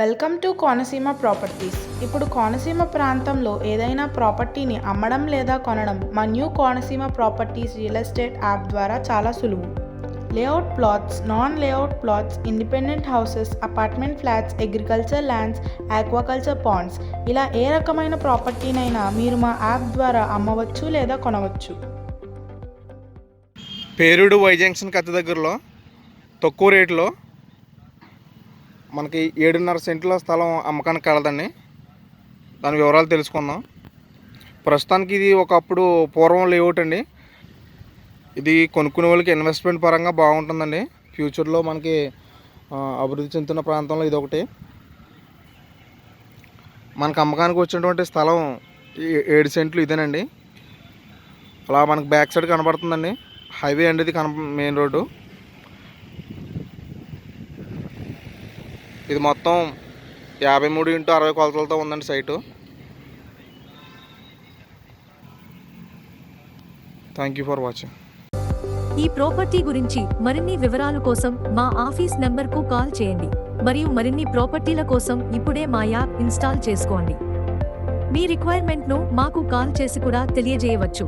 Welcome to Konaseema properties. ఇప్పుడు కోనసీమ ప్రాంతంలో ఏదైనా ప్రాపర్టీని అమ్మడం లేదా కొనడం మా new Konaseema properties real estate app ద్వారా చాలా సులువు. Layout plots non layout plots independent houses apartment flats agriculture lands aquaculture ponds. ఇలా ఏ రకమైన ప్రాపర్టీనైనా మీరు మా యాప్ ద్వారా అమ్మవచ్చు లేదా కొనవచ్చు. పేరుడు వైజంక్షన్ కథ దగ్గరలో తక్కువ రేట్లో మనకి ఏడున్నర సెంట్ల స్థలం అమ్మకానికి కలదండి దాని వివరాలు తెలుసుకుందాం. ప్రస్తుతానికి ఇది ఒకప్పుడు పూర్వం లేఅవుట్ అండి. ఇది కొనుక్కునే వాళ్ళకి ఇన్వెస్ట్మెంట్ పరంగా బాగుంటుందండి. ఫ్యూచర్లో మనకి అభివృద్ధి చెందుతున్న ప్రాంతంలో ఇది ఒకటి. మనకు అమ్మకానికి వచ్చినటువంటి స్థలం ఏ- ఏడు సెంట్లు ఇదేనండి. అలా మనకు బ్యాక్ సైడ్ కనబడుతుందండి. హైవే అండి ఇది కన మెయిన్ రోడ్డు. ఇది మొత్తం యాభై మూడు ఇంటూ అరవై కొలతలతో ఉందండి site. Thank you for watching ఈ ప్రాపర్టీ గురించి మరిన్ని వివరాల కోసం మా ఆఫీస్ నంబర్కు కాల్ చేయండి. మరియు మరిన్ని ప్రాపర్టీల కోసం ఇప్పుడే మా యాప్ ఇన్స్టాల్ చేసుకోండి. మీ రిక్వైర్మెంట్ను మాకు కాల్ చేసి కూడా తెలియజేయవచ్చు.